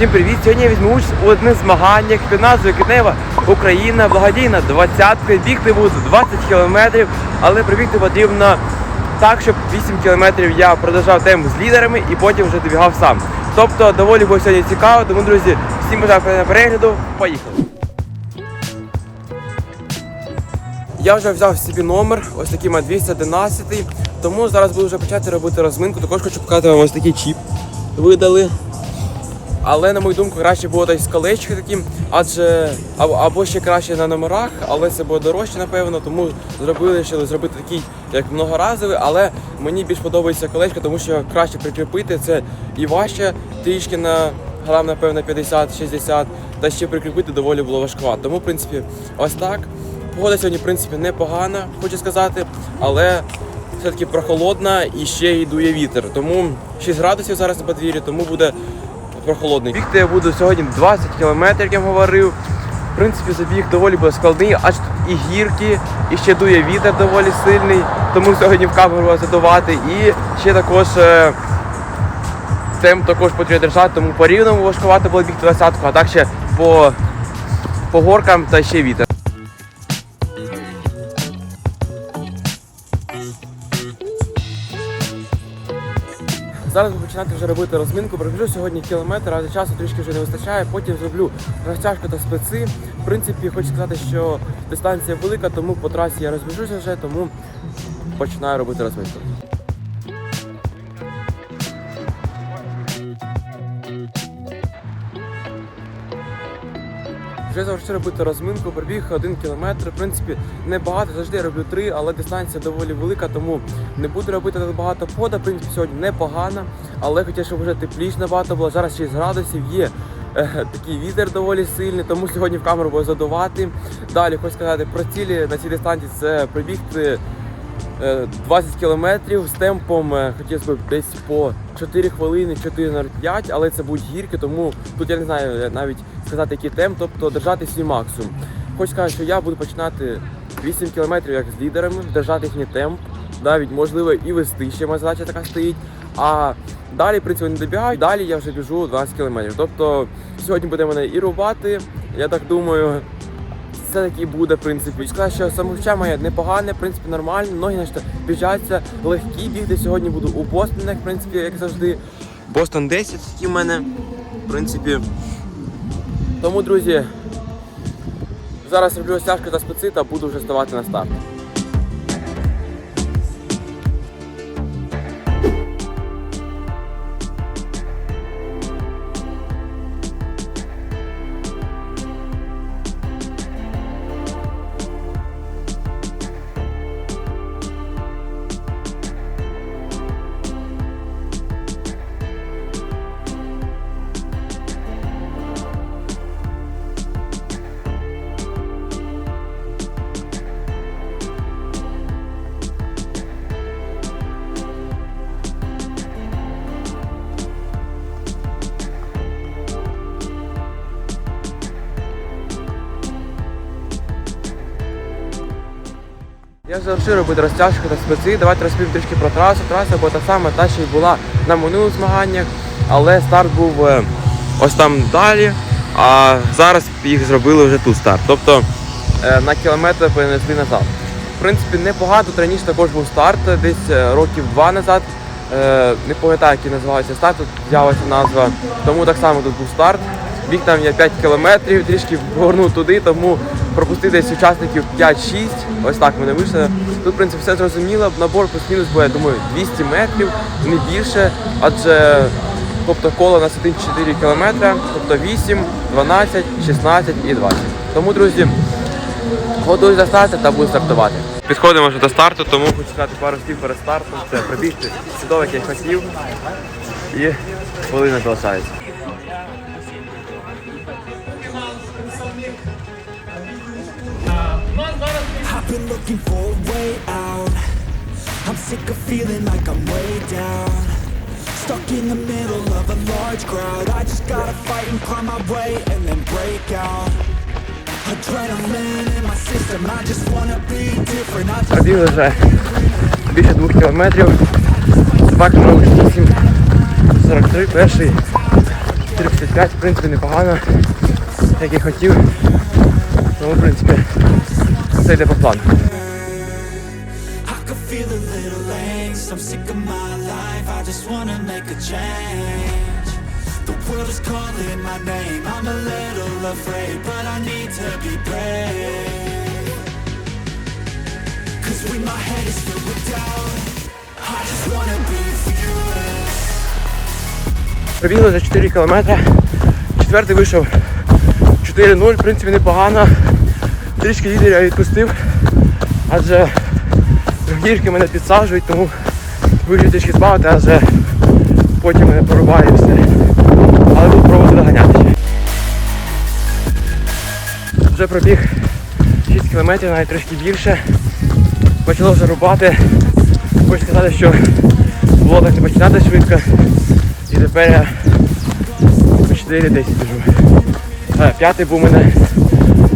Всім привіт! Сьогодні я візьму участь у одних змаганнях під назвою Китнева Україна благодійна двадцятка. Бігти буду 20 кілометрів, але прибігти потрібно так, щоб 8 кілометрів я продовжав темп з лідерами і потім вже добігав сам. Тобто доволі було сьогодні цікаво, тому друзі, всім бажаю перегляду. Поїхали! Я вже взяв собі номер, ось такий має 211, тому зараз буду вже почати робити розминку. Також хочу показати вам ось такий чіп. Видали. Але на мою думку, краще було десь колечки такі, адже або, ще краще на номерах, але це буде дорожче, напевно, тому зробили, що зробити такий як многоразовий, але мені більш подобається колечко, тому що краще прикріпити це і важче трішки на грам, напевно, 50-60, та ще прикріпити доволі було важкувато. Тому, в принципі, ось так. Погода сьогодні, в принципі, непогана, хочу сказати, але все-таки прохолодна і ще й дує вітер. Тому 6 градусів зараз на подвір'ї, тому буде прохолодний. Бігти я буду сьогодні 20 кілометрів, як я говорив. В принципі, забіг доволі буде складний, аж тут і гірки, і ще дує вітер доволі сильний, тому сьогодні в камеру задувати. І ще також е, темп також потрібно держати, тому по рівному важкувати було бігти 20 а так ще по, по горкам та ще вітер. Зараз починати вже робити розмінку. Пробіжу сьогодні кілометр, але часу трішки вже не вистачає. Потім зроблю розтяжку та специ. В принципі, хочу сказати, що дистанція велика, тому по трасі я розбіжуся вже, тому починаю робити розминку. Вже завжди робити розминку, пробіг один кілометр. В принципі, не багато, завжди я роблю три, але дистанція доволі велика, тому не буду робити так багато пода. В принципі, сьогодні непогано, але хотів, щоб вже тепліше набагато було. Зараз 6 градусів є. е, Такий вітер доволі сильний, тому сьогодні в камеру буду задувати. Далі хочу сказати про цілі на цій дистанції це прибігти 20 кілометрів з темпом е, хотілося б десь по 4 хвилини, 4.05, але це будуть гірки, тому тут я не знаю е, навіть сказати, який темп, тобто держати свій максимум. Хочу сказати, що я буду починати 8 кілометрів як з лідерами, держати їхній темп, навіть можливо і вести ще моя задача така стоїть. А далі, в принципі, не добігаю, далі я вже біжу 12 кілометрів. Тобто сьогодні буде мене і рубати, я так думаю, це таки буде, в принципі. Сказав, що самовча моє непогане, в принципі, нормально, ноги значить, біжаться, легкі бігти. Сьогодні буду у Бостонах, в принципі, як завжди. Бостон 10 у мене, в принципі. Тому, друзі, зараз роблю стяжку та специ та буду вже ставати на старт. Я завершив робити розтяжку та специ. Давайте розповім трішки про трасу. Траса була та сама, та що й була на минулих змаганнях, але старт був е, ось там далі. А зараз їх зробили вже тут старт. Тобто е, на кілометр перенесли назад. В принципі, непогано. Тут раніше також був старт, е, десь років два назад. Не пам'ятаю, який називається старт, тут з'явилася назва. Тому так само тут був старт. Біг там я 5 кілометрів, трішки повернув туди, тому пропустив десь учасників 5-6. Ось так мене вийшло. Тут, в принципі, все зрозуміло. Набор плюс-мінус буде, я думаю, 200 метрів, не більше, адже тобто коло на 4 кілометри, тобто 8, 12, 16 і 20. Тому, друзі, готуюсь до старту та буду стартувати. Підходимо вже до старту, тому хочу сказати пару слів перед стартом. Це пробігти чудово, як я хотів. І хвилина залишається. Been looking for a way out. I'm sick of feeling like I'm way down. Stuck in the middle of a large crowd. I just gotta fight and climb my way and then break out. Adrenaline in my system. I just wanna be different. I just Пробігли вже більше двох кілометрів. 8, 43, перший. 4,55, в принципі, непогано, як і хотів. Тому, в принципі, все йде по плану. I could feel a little angst I'm sick of my life, I just wanna make a change The world is calling my name I'm a little afraid, but I need to be brave Cause when my head is filled with doubt I just wanna be fearless Пробігли за 4 кілометри. Четвертий вийшов 4-0, в принципі, непогано. Трішки лідерів я відпустив, адже гірки мене підсаджують, тому вирішив трішки збавити, адже потім мене порубає все. Але буду пробувати доганяти. Вже пробіг 6 кілометрів, навіть трішки більше. Почало вже рубати. Хочу сказати, що було так не починати швидко. І тепер я по 4 10 біжу. Е, П'ятий був у мене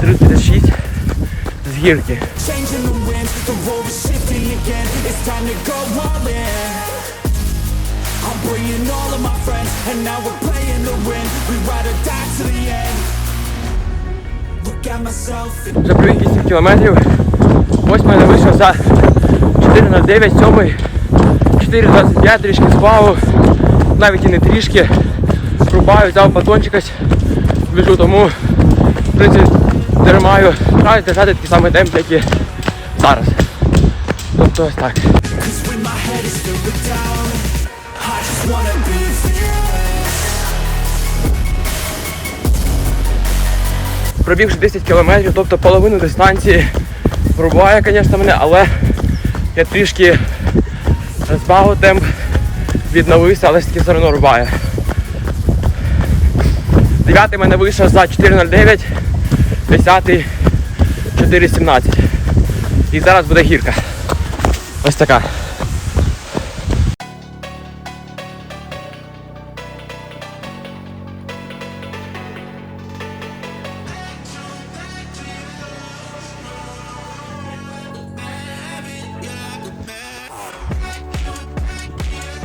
36 and Вже пробіг 8 кілометрів. Ось мене вийшов за 4.09, сьомий 4.25, трішки збавив, навіть і не трішки. Рубаю, взяв батончик біжу, тому в принципі тримаю, стараюсь держати такий самий темп, як і зараз. Тобто ось так. Пробігши 10 кілометрів, тобто половину дистанції рубає, звісно, мене, але я трішки збавив темп, відновився, але все-таки все одно рубає. Дев'ятий мене вийшов за 4.09, десятий 4.17. І зараз буде гірка. Ось така.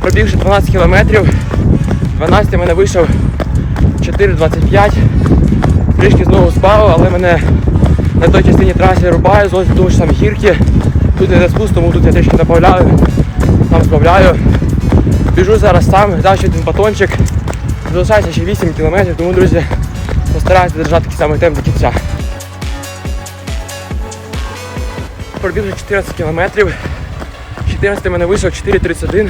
Пробігши 12 кілометрів, 12 мене вийшов 4.25. Трішки знову спав, але мене на той частині траси рубає, зовсім того ж саме гірки. Тут не спуск, тому тут я трішки направляю, там збавляю. Біжу зараз сам, взяв ще один батончик. Залишається ще 8 кілометрів, тому, друзі, постараюся держати такий самий темп до кінця. Пробігли 14 кілометрів. 14 мене вийшов 4.31.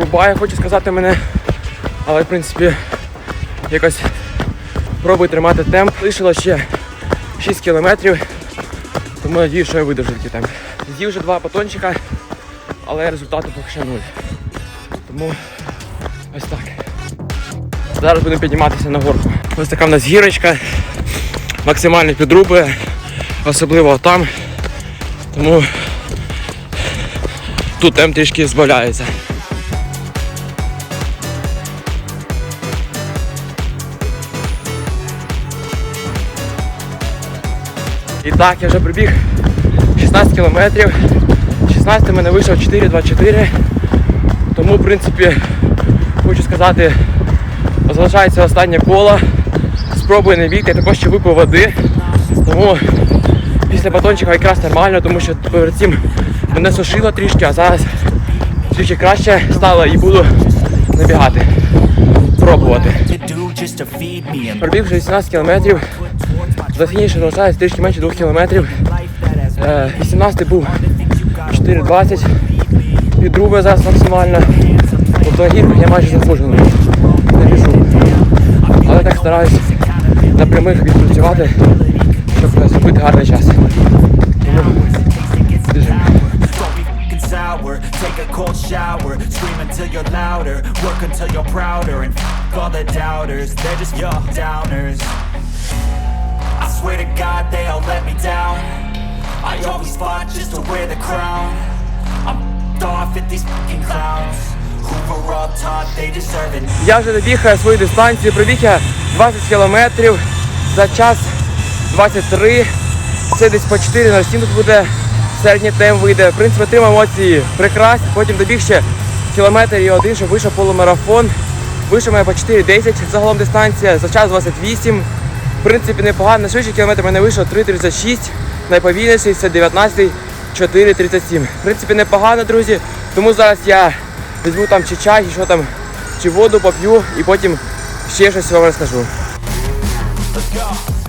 Рубає, хочу сказати мене. Але в принципі якось пробую тримати темп. Лишило ще 6 кілометрів. Тому надію, що я видержу такий темп. З'їв вже два батончика, але результату поки що нуль. Тому ось так. Зараз будемо підніматися на горку. Ось така в нас гірочка. Максимально підрубує, особливо там. Тому тут темп трішки збавляється. Так, я вже прибіг 16 кілометрів. 16 мене вийшов 4.24. Тому, в принципі, хочу сказати, залишається останнє коло. Спробую не бігти, я також ще випив води. Тому після батончика якраз нормально, тому що перед цим мене сушило трішки, а зараз трішки краще стало і буду набігати. Пробувати. Пробіг вже 18 кілометрів. До фінішу залишається трішки менше 2 кілометрів. Е, 18 був 4.20. Підрубує зараз максимально. Тобто на гірках я майже заслужений. Не біжу. Але так стараюсь на прямих відпрацювати, щоб зробити гарний час. Take a cold shower. Scream until you're louder. Work until you're prouder. And f- all the doubters. They're just your downers. I swear to God they all let me down. I always fought just to wear the crown. I'm off at these fucking clowns. Я вже добіг свою дистанцію, пробіг я 20 кілометрів за час 23. Це десь по 4 на 7 тут буде середній темп вийде. В принципі, отримав емоції прекрасні. Потім добіг ще кілометр і один, щоб вийшов полумарафон. Вийшов мене по 4.10 загалом дистанція, за час 28. В принципі, непогано. Швидший кілометр мене вийшов 3.36, найповільніший це 19 4.37. В принципі, непогано, друзі. Тому зараз я візьму там чи чай, чи що там, чи воду поп'ю і потім ще щось вам розкажу.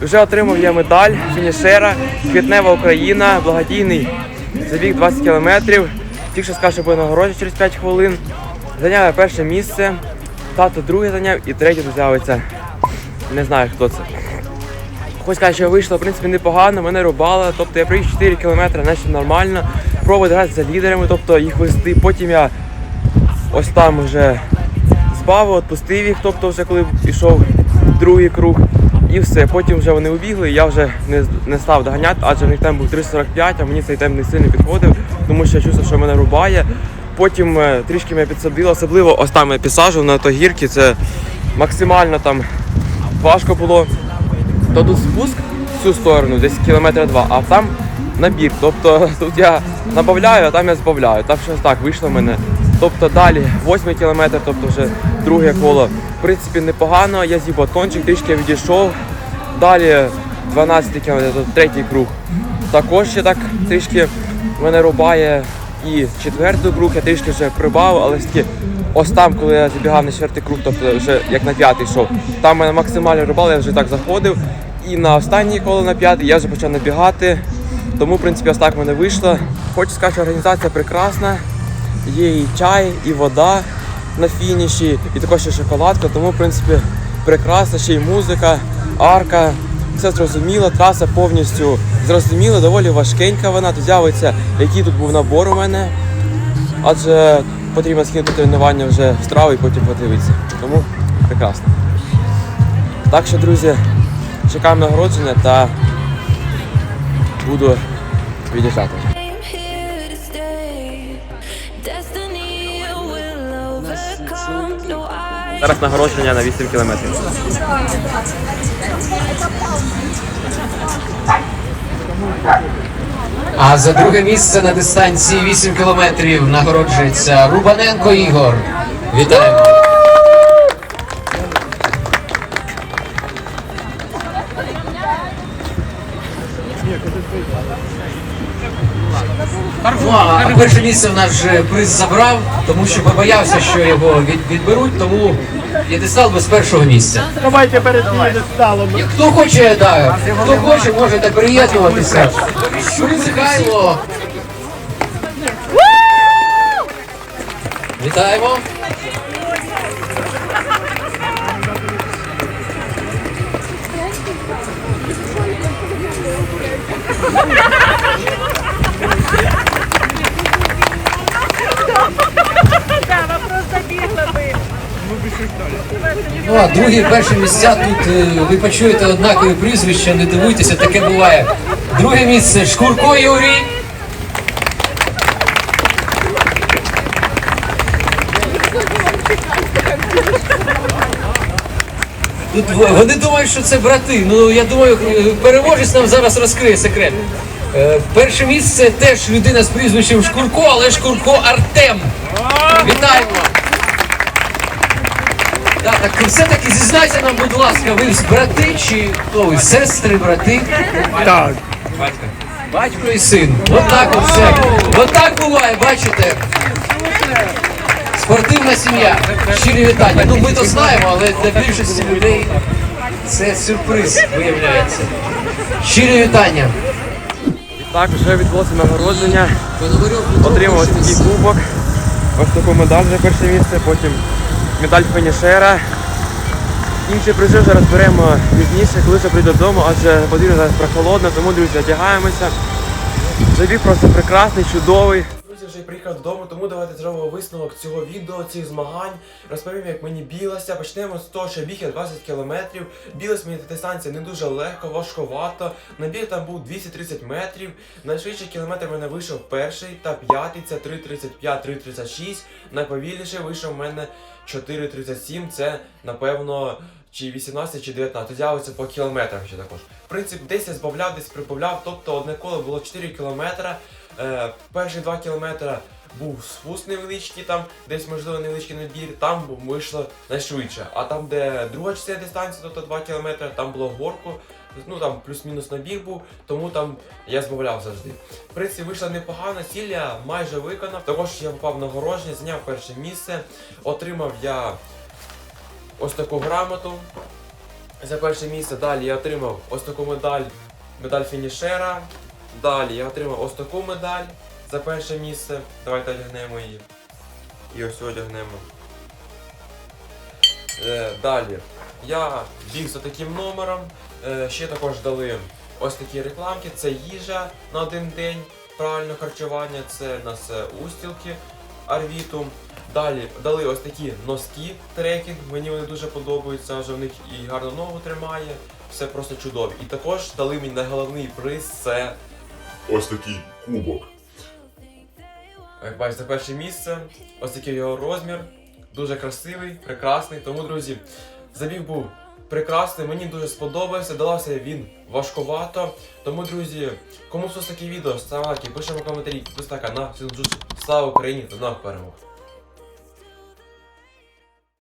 Вже отримав я медаль фінішера, квітнева Україна, благодійний забіг 20 кілометрів. Тільки що скаже, що буде нагородження через 5 хвилин. Зайняв я перше місце, тато друге зайняв і третє тут. Не знаю хто це. Хоч сказати, що вийшло, в принципі, непогано, мене рубало. Тобто я проїхав 4 кілометри, наче нормально. Пробував грати за лідерами, тобто їх вести. Потім я ось там вже збавив, відпустив їх, тобто вже коли пішов другий круг. І все. Потім вже вони убігли, я вже не, не став доганяти, адже в них темп був 3.45, а мені цей темп не сильно підходив, тому що я чувствував, що мене рубає. Потім е, трішки мене підсадило, особливо ось там я підсаджував на то гірки, це максимально там важко було. То тут спуск в цю сторону, десь кілометра два, а там набір. Тобто тут я набавляю, а там я збавляю. Так що так вийшло в мене. Тобто далі 8 кілометр, тобто вже друге коло. В принципі, непогано. Я з'їв батончик, трішки відійшов. Далі 12 кілометр, тобто третій круг. Також ще так трішки мене рубає. І четвертий круг я трішки вже прибавив, але все-таки ось там, коли я забігав на четвертий круг, тобто вже як на п'ятий йшов, там мене максимально рубало, я вже так заходив. І на останнє коло на п'ятий я вже почав набігати. Тому, в принципі, ось так в мене вийшло. Хочу сказати, що організація прекрасна. Є і чай, і вода на фініші, і також ще шоколадка. Тому, в принципі, прекрасна, ще й музика, арка. Все зрозуміло, траса повністю зрозуміла, доволі важкенька вона. Тут з'явиться, який тут був набор у мене. Адже потрібно скинути тренування вже в страву і потім подивитися. Тому прекрасно. Так що, друзі, чекаємо нагородження та буду від'їжджати. Зараз нагородження на 8 кілометрів. А за друге місце на дистанції 8 кілометрів нагороджується Рубаненко Ігор. Вітаємо! Перше місце в нас вже приз забрав, тому що побоявся, що його від, відберуть, тому п'єдестал без першого місця. Давайте перед п'єдесталом. Хто хоче, да, хто хоче, можете приєднуватися. Михайло. Вітаємо. Ну, а другі перші місця тут е, ви почуєте однакові прізвища, не дивуйтеся, таке буває. Друге місце Шкурко Юрій. Тут вони думають, що це брати. Ну я думаю, е, переможець нам зараз розкриє секрет. Е, Перше місце теж людина з прізвищем Шкурко, але Шкурко Артем. Вітаємо! Так, так все-таки зізнайся нам, будь ласка, ви з брати чи хто ви? Сестри, брати? Так. Батько. Батько і син. От так от все. От так буває, бачите. Спортивна сім'я. Щирі вітання. Ну ми то знаємо, але для більшості людей це сюрприз виявляється. Щирі вітання. Так, вже відбулося нагородження. Отримав ось такий кубок, ось таку медаль за перше місце, потім медаль фінішера. Інші призи вже розберемо пізніше, коли вже прийду додому, адже подвір'я зараз прохолодно, тому друзі, одягаємося. Забіг просто прекрасний, чудовий. Друзі, вже приїхав додому, тому давайте зробимо висновок цього відео, цих змагань. Розповім, як мені білося. Почнемо з того, що біг я 20 кілометрів. Білась мені дистанція не дуже легко, важковато. Набіг там був 230 метрів. Найшвидший кілометр в мене вийшов перший та п'ятий, це 3.35, 3.36. Найповільніший вийшов в мене 4.37. Це напевно. Чи 18, чи 19, з'явиться по кілометрам ще також. В принципі, десь я збавляв, десь прибавляв, тобто одне коло було 4 кілометри. Е, перші 2 кілометри був спуск невеличкий, там десь можливо невеличкий набір, там вийшло найшвидше. А там, де друга частина дистанції, тобто 2 км, там було горку, ну там плюс-мінус набіг був, тому там я збавляв завжди. В принципі, вийшла непогана ціль, я майже виконав. Також я попав на нагородження, зайняв перше місце. Отримав я ось таку грамоту за перше місце. Далі я отримав ось таку медаль, медаль фінішера. Далі я отримав ось таку медаль за перше місце. Давайте одягнемо її. І ось одягнемо. Е, далі я біг за таким номером. Е, ще також дали ось такі рекламки. Це їжа на один день, правильне харчування, це нас е, устілки Арвіту. Далі дали ось такі носки трекінг. Мені вони дуже подобаються, вже в них і гарно ногу тримає. Все просто чудові. І також дали мені найголовний приз це Ось такий кубок. Як бачите, перше місце. Ось такий його розмір. Дуже красивий, прекрасний. Тому, друзі, забіг був прекрасний, мені дуже сподобався. давався він важкувато. Тому, друзі, кому все таке відео, ставте лайки, пишемо коментарі, підписуйтесь на канал. Слава Україні та нових перемог!